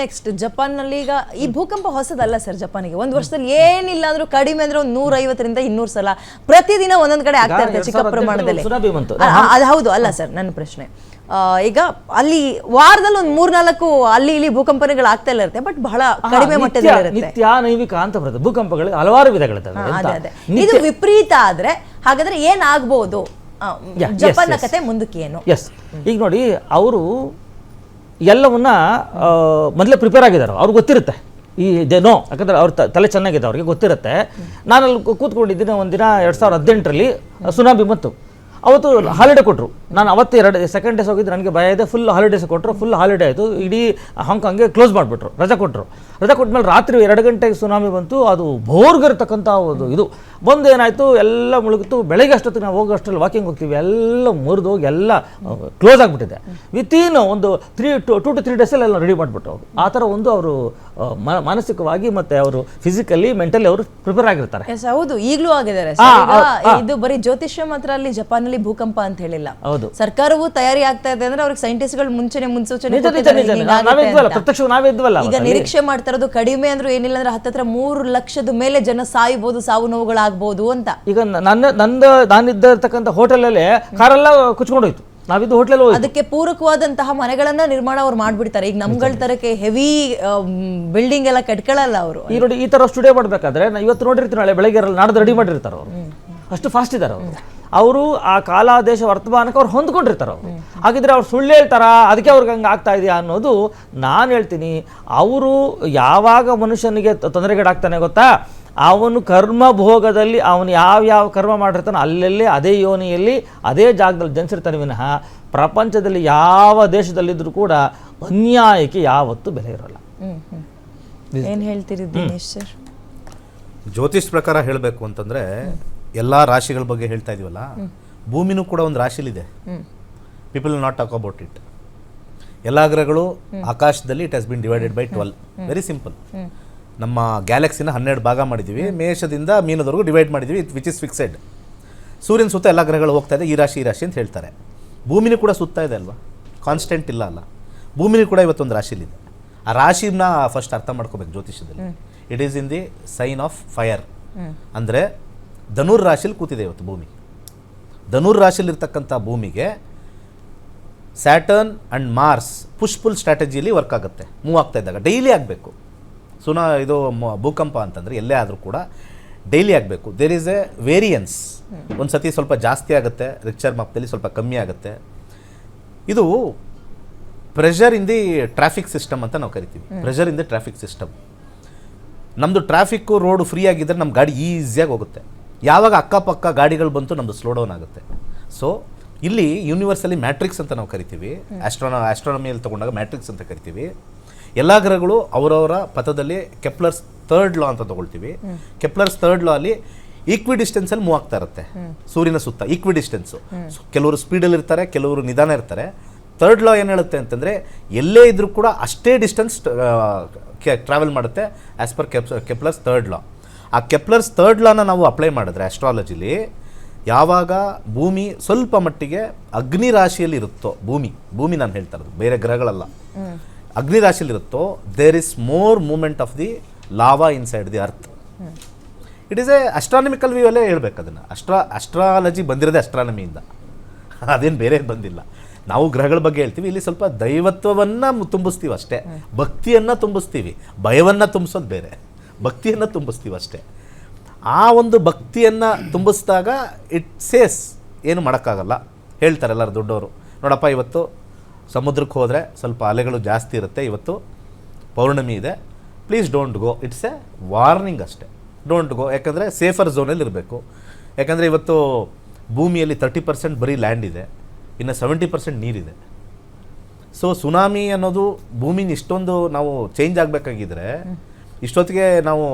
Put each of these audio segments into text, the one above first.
Next ಜಪಾನ್ನಲ್ಲಿ ಈಗ ಈ ಭೂಕಂಪ ಹೊಸದಲ್ಲ ಸರ್ ಜಪಾನಿಗೆ. ಒಂದ್ ವರ್ಷದಲ್ಲಿ ಏನಿಲ್ಲ ಅಂದ್ರೂ ಕಡಿಮೆ ಅಂದ್ರೆ ಒಂದು ನೂರ ಐವತ್ತರಿಂದ ಇನ್ನೂರು ಸಲ ಪ್ರತಿದಿನ ಒಂದೊಂದ್ ಕಡೆ ಆಗ್ತಾ ಇರುತ್ತೆ ಚಿಕ್ಕ ಪ್ರಮಾಣದಲ್ಲಿ. ಅದು ಹೌದು ಅಲ್ಲ ಸರ್ ನನ್ನ ಪ್ರಶ್ನೆ. ಈಗ ಅಲ್ಲಿ ವಾರದಲ್ಲಿ ಒಂದ್ ಮೂರ್ನಾಲ್ಕು ಅಲ್ಲಿ ಇಲ್ಲಿ ಭೂಕಂಪನೆಗಳು ಆಗ್ತಾ ಇಲ್ಲ ಇರುತ್ತೆ ಬಟ್ ಬಹಳ ಕಡಿಮೆ ಮಟ್ಟದಲ್ಲಿ ಇರುತ್ತೆ. ನಿತ್ಯ ನೈವಿಕ ಅಂತ ಬರುತ್ತೆ ಭೂಕಂಪಗಳು ಹಲವಾರು ವಿಧಗಳಿದ್ದಾವೆ ಇದು ವಿಪರೀತ ಆದ್ರೆ ಹಾಗಾದ್ರೆ ಏನ್ ಜಪಾನ್. ಕತೆ ಮುಂದಕ್ಕೆ ಏನು ಎಸ್ ಈಗ ನೋಡಿ ಅವರು ಎಲ್ಲವನ್ನ ಮೊದಲೇ ಪ್ರಿಪೇರ್ ಆಗಿದ್ದಾರೆ. ಅವ್ರಿಗೆ ಗೊತ್ತಿರುತ್ತೆ. ಈ ನೋ, ಯಾಕಂದ್ರೆ ಅವ್ರ ತಲೆ ಚೆನ್ನಾಗಿದೆ, ಅವ್ರಿಗೆ ಗೊತ್ತಿರುತ್ತೆ. ನಾನು ಅಲ್ಲಿ ಕೂತ್ಕೊಂಡಿದ್ದೀನಿ ಒಂದಿನ, ಎರಡು ಸಾವಿರದ ಹದಿನೆಂಟರಲ್ಲಿ ಸುನಾಮಿ ಬಂತು. ಅವತ್ತು ಹಾಲಿಡೇ ಕೊಟ್ಟರು ನಾನು ಅವತ್ತು ಎರಡು ಸೆಕೆಂಡ್ ಡೇಸ್ ಹೋಗಿದ್ದು ನನಗೆ ಭಯ ಇದೆ ಫುಲ್ ಹಾಲಿಡೇಸ್ ಕೊಟ್ಟರು ಫುಲ್ ಹಾಲಿಡೇ ಆಯಿತು. ಇಡೀ ಹಾಂಗ್ಕಾಂಗ್ಗೆ ಕ್ಲೋಸ್ ಮಾಡಿಬಿಟ್ರು ರಜೆ ಕೊಟ್ಟರು ರಜೆ ಕೊಟ್ಮೇಲೆ ರಾತ್ರಿ ಎರಡು ಗಂಟೆಗೆ ಸುನಾಮಿ ಬಂತು ಅದು ಭೋರ್ಗಿರ್ತಕ್ಕಂಥ ಒಂದು ಇದು. ಬಂದು ಏನಾಯಿತು ಎಲ್ಲ ಮುಳುಗಿತು. ಬೆಳಗ್ಗೆ ಅಷ್ಟೊತ್ತಿಗೆ ನಾವು ಹೋಗೋ ಅಷ್ಟರಲ್ಲಿ ವಾಕಿಂಗ್ ಹೋಗ್ತೀವಿ ಎಲ್ಲ ಮುರಿದು ಹೋಗಿ ಎಲ್ಲ ಕ್ಲೋಸ್ ಆಗಿಬಿಟ್ಟಿದೆ. ವಿತಿನ್ ಒಂದು three to two to three ಡೇಸಲ್ಲಿ ಎಲ್ಲ ರೆಡಿ ಮಾಡಿಬಿಟ್ಟು ಅವರು. ಆ ಥರ ಒಂದು ಅವರು ಮಾನಸಿಕವಾಗಿ ಮತ್ತು ಅವರು ಫಿಸಿಕಲಿ ಮೆಂಟಲಿ ಅವರು ಪ್ರಿಪೇರ್ ಆಗಿರ್ತಾರೆ. ಹೌದು. ಈಗಲೂ ಆಗಿದ್ದಾರೆ. ಇದು ಬರೀ ಜ್ಯೋತಿಷ್ಯ ಮಾತ್ರ ಅಲ್ಲಿ ಜಪಾನ್ ಅಲ್ಲಿ ಭೂಕಂಪ ಅಂತ ಹೇಳಿಲ್ಲ. ಹೌದು. ಸರ್ಕಾರವು ತಯಾರಿ ಆಗ್ತಾ ಇದೆ ಅಂದ್ರೆ ಅವ್ರಿಗೆ ಸೈಂಟಿಸ್ಟ್ಗಳು ಮುಂಚೆನೆ ಮುನ್ಸೂಚನೆ ನಿಜ ನಿಜ ಕೊಟ್ಟಿದ್ದಾರೆ, ನಿಜ ನಾವೇ ಇದ್ವಲ್ಲ ಪ್ರತ್ಯಕ್ಷ ನಾವೇ ಇದ್ವಲ್ಲ ಈಗ. ನಿರೀಕ್ಷೆ ಮಾಡ್ತಾ ಇರೋದು ಕಡಿಮೆ ಅಂದ್ರೂ ಏನಿಲ್ಲ ಅಂದ್ರೆ ಹತ್ತತ್ರ ಮೂರು ಲಕ್ಷದ ಮೇಲೆ ಜನ ಸಾಯ್ಬೋದು ಸಾವು ನೋವುಗಳಾಗ್ಬೋದು ಅಂತ. ಈಗ ನ- ನನ್ನ ನಂದ ನಾನಿದ್ದ ಇರ್ತಕ್ಕಂಥ ಹೋಟೆಲಲ್ಲಿ ಕಾರೆಲ್ಲ ಕುಚ್ಕೊಂಡೋಯ್ತು. ನಾವಿದ್ದು ಹೋಟೆಲ್ ಹೋಯ್ತು. ಅದಕ್ಕೆ ಪೂರಕವಾದಂತಹ ಮನೆಗಳನ್ನ ನಿರ್ಮಾಣ ಅವ್ರು ಮಾಡ್ಬಿಡ್ತಾರೆ. ಈಗ ನಮ್ಗಳ ತರಕ್ಕೆ ಹೆವಿ ಬಿಲ್ಡಿಂಗ್ ಎಲ್ಲ ಕಟ್ಕೊಳ್ಳಲ್ಲ ಅವರು. ಈ ನೋಡಿ ಈ ತರ ಸ್ಟುಡಿಯೋ ಮಾಡ್ಬೇಕಾದ್ರೆ ನಾ ಇವತ್ತು ನೋಡಿರ್ತೀನಿ ನಾಳೆ ಬೆಳಗ್ಗೆ ಇರಲ್ಲ ನಾಡ್ದು ರೆಡಿ ಮಾಡಿರ್ತಾರೆ ಅವರು. ಅಷ್ಟು ಫಾಸ್ಟ್ ಇದ್ದಾರೆ ಅವರು. ಅವರು ಆ ಕಾಲಾದೇಶ ವರ್ತಮಾನಕ್ಕೆ ಅವ್ರು ಹೊಂದ್ಕೊಂಡಿರ್ತಾರೆ ಅವರು. ಹಾಗಿದ್ರೆ ಅವ್ರು ಸುಳ್ಳು ಹೇಳ್ತಾರ? ಅದಕ್ಕೆ ಅವ್ರಿಗೆ ಹಂಗೆ ಆಗ್ತಾ ಇದೆಯಾ ಅನ್ನೋದು ನಾನು ಹೇಳ್ತೀನಿ. ಅವರು ಯಾವಾಗ ಮನುಷ್ಯನಿಗೆ ತೊಂದರೆಗೀಡಾಗ್ತಾನೆ ಗೊತ್ತಾ? ಅವನು ಕರ್ಮ ಭೋಗದಲ್ಲಿ ಅವನು ಯಾವ ಯಾವ ಕರ್ಮ ಮಾಡಿರ್ತಾನೋ ಅಲ್ಲಲ್ಲೇ ಅದೇ ಯೋನಿಯಲ್ಲಿ ಅದೇ ಜಾಗದಲ್ಲಿ ಜನಿಸಿರ್ತಾನೆ ವಿನಃ ಪ್ರಪಂಚದಲ್ಲಿ ಯಾವ ದೇಶದಲ್ಲಿದ್ದರೂ ಕೂಡ ಅನ್ಯಾಯಕ್ಕೆ ಯಾವತ್ತೂ ಬೆಲೆ ಇರೋಲ್ಲ. ಏನು ಹೇಳ್ತೀರಿ ದಿನೇಶ್ ಸರ್? ಜ್ಯೋತಿಷ್ ಪ್ರಕಾರ ಹೇಳಬೇಕು ಅಂತಂದ್ರೆ ಎಲ್ಲ ರಾಶಿಗಳ ಬಗ್ಗೆ ಹೇಳ್ತಾ ಇದೀವಲ್ಲ ಭೂಮಿನೂ ಕೂಡ ಒಂದು ರಾಶಿಲಿದೆ. People not talk about it ಎಲ್ಲ ಗ್ರಹಗಳು ಆಕಾಶದಲ್ಲಿ it has been divided by twelve very simple ನಮ್ಮ ಗ್ಯಾಲಕ್ಸಿನ ಹನ್ನೆರಡು ಭಾಗ ಮಾಡಿದ್ದೀವಿ ಮೇಷದಿಂದ ಮೀನದವರೆಗೂ ಡಿವೈಡ್ ಮಾಡಿದ್ದೀವಿ ವಿಚ್ ಇಸ್ ಫಿಕ್ಸೆಡ್ ಸೂರ್ಯನ ಸುತ್ತ ಎಲ್ಲ ಗ್ರಹಗಳು ಹೋಗ್ತಾ ಇದೆ. ಈ ರಾಶಿ ಈ ರಾಶಿ ಅಂತ ಹೇಳ್ತಾರೆ. ಭೂಮಿನೂ ಕೂಡ ಸುತ್ತ ಇದೆ ಅಲ್ವಾ? ಕಾನ್ಸ್ಟೆಂಟ್ ಇಲ್ಲ ಅಲ್ಲ. ಭೂಮಿನೂ ಕೂಡ ಇವತ್ತೊಂದು ರಾಶಿಲಿದೆ. ಆ ರಾಶಿನ ಫಸ್ಟ್ ಅರ್ಥ ಮಾಡ್ಕೋಬೇಕು ಜ್ಯೋತಿಷ್ಯದಲ್ಲಿ. It is in the sign of fire ಅಂದರೆ ಧನುರ್ ರಾಶಿಲಿ ಕೂತಿದೆ ಇವತ್ತು ಭೂಮಿ. ಧನುರ್ ರಾಶಿಲಿರ್ತಕ್ಕಂಥ ಭೂಮಿಗೆ Saturn and Mars push pull ಸ್ಟ್ರಾಟಜಿಯಲ್ಲಿ work ಆಗುತ್ತೆ. ಮೂವ್ ಆಗ್ತಾ ಇದ್ದಾಗ ಡೈಲಿ ಆಗಬೇಕು. ಸುನಾ ಇದು ಭೂಕಂಪ ಅಂತಂದರೆ ಎಲ್ಲೇ ಆದರೂ ಕೂಡ ಡೈಲಿ ಆಗಬೇಕು. ದೇರ್ ಈಸ್ ಎ ವೇರಿಯನ್ಸ್ ಒಂದು ಸತಿ ಸ್ವಲ್ಪ ಜಾಸ್ತಿ ಆಗುತ್ತೆ ರಿಕ್ಚರ್ ಮಾಪದಲ್ಲಿ ಸ್ವಲ್ಪ ಕಮ್ಮಿ ಆಗುತ್ತೆ. ಇದು pressure in the traffic system ಅಂತ ನಾವು ಕರಿತೀವಿ. Pressure in the traffic system ನಮ್ಮದು ಟ್ರಾಫಿಕ್ಕು ರೋಡು ಫ್ರೀ ಆಗಿದ್ದರೆ ನಮ್ಮ ಗಾಡಿ ಈಸಿಯಾಗಿ ಹೋಗುತ್ತೆ. ಯಾವಾಗ ಅಕ್ಕಪಕ್ಕ ಗಾಡಿಗಳು ಬಂತು ನಮ್ಮದು ಸ್ಲೋ ಡೌನ್ ಆಗುತ್ತೆ. ಸೊ ಇಲ್ಲಿ ಯೂನಿವರ್ಸಲ್ಲಿ ಮ್ಯಾಟ್ರಿಕ್ಸ್ ಅಂತ ನಾವು ಕರಿತೀವಿ. ಆಸ್ಟ್ರೋನ ಆಸ್ಟ್ರಾನಮಿಯಲ್ಲಿ ತಗೊಂಡಾಗ ಮ್ಯಾಟ್ರಿಕ್ಸ್ ಅಂತ ಕರಿತೀವಿ. ಎಲ್ಲ ಗ್ರಹಗಳು ಅವರವರ ಪಥದಲ್ಲಿ ಕೆಪ್ಲರ್ಸ್ ಥರ್ಡ್ ಲಾ ಅಂತ ತಗೊಳ್ತೀವಿ. ಕೆಪ್ಲರ್ಸ್ ಥರ್ಡ್ ಲಾ ಅಲ್ಲಿ ಈಕ್ವಿ ಡಿಸ್ಟೆನ್ಸಲ್ಲಿ ಮೂವ್ ಆಗ್ತಾ ಇರುತ್ತೆ. ಸೂರ್ಯನ ಸುತ್ತ ಈಕ್ವಿ ಡಿಸ್ಟೆನ್ಸು ಕೆಲವರು ಸ್ಪೀಡಲ್ಲಿ ಇರ್ತಾರೆ ಕೆಲವರು ನಿಧಾನ ಇರ್ತಾರೆ. ಥರ್ಡ್ ಲಾ ಏನು ಹೇಳುತ್ತೆ ಅಂತಂದರೆ ಎಲ್ಲೇ ಇದ್ರೂ ಕೂಡ ಅಷ್ಟೇ ಡಿಸ್ಟೆನ್ಸ್ ಟ್ರಾವೆಲ್ ಮಾಡುತ್ತೆ as per kep Kepler's third law ಆ ಕೆಪ್ಲರ್ಸ್ ಥರ್ಡ್ ಲಾನ ನಾವು ಅಪ್ಲೈ ಮಾಡಿದ್ರೆ ಆಸ್ಟ್ರಾಲಜಿಲಿ ಯಾವಾಗ ಭೂಮಿ ಸ್ವಲ್ಪ ಮಟ್ಟಿಗೆ ಅಗ್ನಿ ರಾಶಿಯಲ್ಲಿ ಇರುತ್ತೋ ಭೂಮಿ ಭೂಮಿ ನಾನು ಹೇಳ್ತಾ ಇರೋದು ಬೇರೆ ಗ್ರಹಗಳಲ್ಲ. ಅಗ್ನಿ ರಾಶಿಯಲ್ಲಿ ಇರುತ್ತೋ there is more movement of the lava inside the earth it is a astronomical view ಅಲ್ಲೇ ಹೇಳ್ಬೇಕು ಅದನ್ನು. ಅಸ್ಟ್ರಾ ಅಸ್ಟ್ರಾಲಜಿ ಬಂದಿರೋದೇ ಅಸ್ಟ್ರಾನಮಿಯಿಂದ ಅದೇನು ಬೇರೆ ಬಂದಿಲ್ಲ. ನಾವು ಗ್ರಹಗಳ ಬಗ್ಗೆ ಹೇಳ್ತೀವಿ ಇಲ್ಲಿ ಸ್ವಲ್ಪ ದೈವತ್ವವನ್ನು ತುಂಬಿಸ್ತೀವಿ ಅಷ್ಟೇ. ಭಕ್ತಿಯನ್ನು ತುಂಬಿಸ್ತೀವಿ. ಭಯವನ್ನು ತುಂಬಿಸೋದು ಬೇರೆ. ಭಕ್ತಿಯನ್ನು ತುಂಬಿಸ್ತೀವಿ ಅಷ್ಟೇ. ಆ ಒಂದು ಭಕ್ತಿಯನ್ನು ತುಂಬಿಸಿದಾಗ ಇಟ್ ಸೇಸ್ ಏನು ಮಾಡೋಕ್ಕಾಗಲ್ಲ. ಹೇಳ್ತಾರೆ ಎಲ್ಲರೂ ದೊಡ್ಡವರು. ನೋಡಪ್ಪ, ಇವತ್ತು ಸಮುದ್ರಕ್ಕೆ ಹೋದರೆ ಸ್ವಲ್ಪ ಅಲೆಗಳು ಜಾಸ್ತಿ ಇರುತ್ತೆ. ಇವತ್ತು ಪೌರ್ಣಮಿ ಇದೆ. Please don't go it's a warning ಅಷ್ಟೇ. ಡೋಂಟ್ ಗೋ ಯಾಕಂದರೆ ಸೇಫರ್ ಝೋನಲ್ಲಿ ಇರಬೇಕು. ಯಾಕಂದರೆ ಇವತ್ತು ಭೂಮಿಯಲ್ಲಿ ತರ್ಟಿ ಪರ್ಸೆಂಟ್ ಬರೀ ಲ್ಯಾಂಡ್ ಇದೆ. ಇನ್ನು ಸೆವೆಂಟಿ ಪರ್ಸೆಂಟ್ ನೀರಿದೆ. ಸೊ ಸುನಾಮಿ ಅನ್ನೋದು ಭೂಮಿನ ಇಷ್ಟೊಂದು ನಾವು ಚೇಂಜ್ ಆಗಬೇಕಾಗಿದ್ರೆ ಇಷ್ಟೊತ್ತಿಗೆ ನಾವು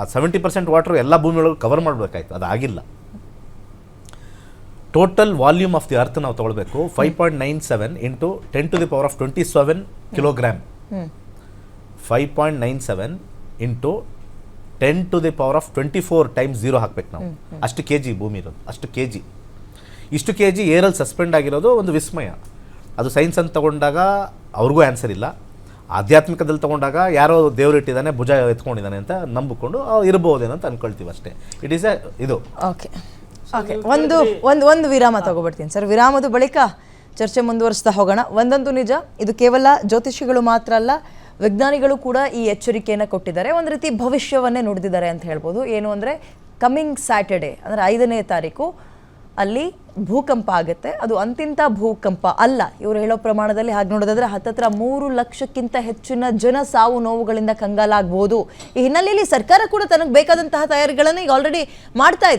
ಆ ಸೆವೆಂಟಿ ಪರ್ಸೆಂಟ್ ವಾಟ್ರ್ ಎಲ್ಲ ಭೂಮಿ ಒಳಗೆ ಕವರ್ ಮಾಡಬೇಕಾಯ್ತು. ಅದಾಗಿಲ್ಲ total volume of the earth ನಾವು ತೊಗೊಳ್ಬೇಕು. Five point nine seven into ten to the power of twenty seven kilogram five point nine seven into ten to the power of twenty four times zero ಹಾಕ್ಬೇಕು ನಾವು. ಅಷ್ಟು K G ಭೂಮಿ ಇರೋದು. ಅಷ್ಟು K G ಇಷ್ಟು K G ಏರಲ್ಲಿ suspend ಆಗಿರೋದು ಒಂದು ವಿಸ್ಮಯ. ಅದು ಸೈನ್ಸ್ ಅಂತ ತಗೊಂಡಾಗ ಅವ್ರಿಗೂ ಆನ್ಸರ್ ಇಲ್ಲ. ಆಧ್ಯಾತ್ಮಿಕದಲ್ಲಿ ತಗೊಂಡಾಗ ಯಾರೋ ದೇವ್ರು ಇಟ್ಟಿದ್ದಾನೆ ಭುಜ ಎತ್ಕೊಂಡಿದ್ದಾನೆ ಅಂತ ನಂಬಿಕೊಂಡು ಇರಬಹುದೇನೋ ಇರ್ಬೋದೇನೋ ಅಂತ ಅನ್ಕೊಳ್ತೀವಿ ಅಷ್ಟೇ. ಇಟ್ ಈಸ್ ಎ ಇದು. ಓಕೆ ಓಕೆ ಒಂದು ಒಂದು ಒಂದು ವಿರಾಮ ತಗೋಬಿಡ್ತೀನಿ ಸರ್ ವಿರಾಮದ ಬಳಿಕ ಚರ್ಚೆ ಮುಂದುವರಿಸ್ತಾ ಹೋಗೋಣ. ಒಂದಂತೂ ನಿಜ ಇದು ಕೇವಲ ಜ್ಯೋತಿಷಿಗಳು ಮಾತ್ರ ಅಲ್ಲ ವಿಜ್ಞಾನಿಗಳು ಕೂಡ ಈ ಎಚ್ಚರಿಕೆಯನ್ನು ಕೊಟ್ಟಿದ್ದಾರೆ. ಒಂದು ರೀತಿ ಭವಿಷ್ಯವನ್ನೇ ನುಡಿದಿದ್ದಾರೆ ಅಂತ ಹೇಳ್ಬೋದು. ಏನು ಅಂದರೆ ಕಮಿಂಗ್ ಸ್ಯಾಟರ್ಡೆ ಅಂದರೆ ಐದನೇ ತಾರೀಕು ಅಲ್ಲಿ ಭೂಕಂಪ ಆಗುತ್ತೆ. ಅದು ಅಂತಿಂತ ಭೂಕಂಪ ಅಲ್ಲ. ಇವರು ಹೇಳೋ ಪ್ರಮಾಣದಲ್ಲಿ ಹಾಗೆ ನೋಡೋದಾದ್ರೆ ಹತ್ತತ್ರ ಮೂರು ಲಕ್ಷಕ್ಕಿಂತ ಹೆಚ್ಚಿನ ಜನ ಸಾವು ನೋವುಗಳಿಂದ ಕಂಗಾಲಾಗಬಹುದು ಈ ಹಿನ್ನೆಲೆಯಲ್ಲಿ ಸರ್ಕಾರ ಕೂಡ ತನಗೆ ಬೇಕಾದಂತಹ ತಯಾರಿಗಳನ್ನು ಈಗ ಆಲ್ರೆಡಿ ಮಾಡ್ತಾ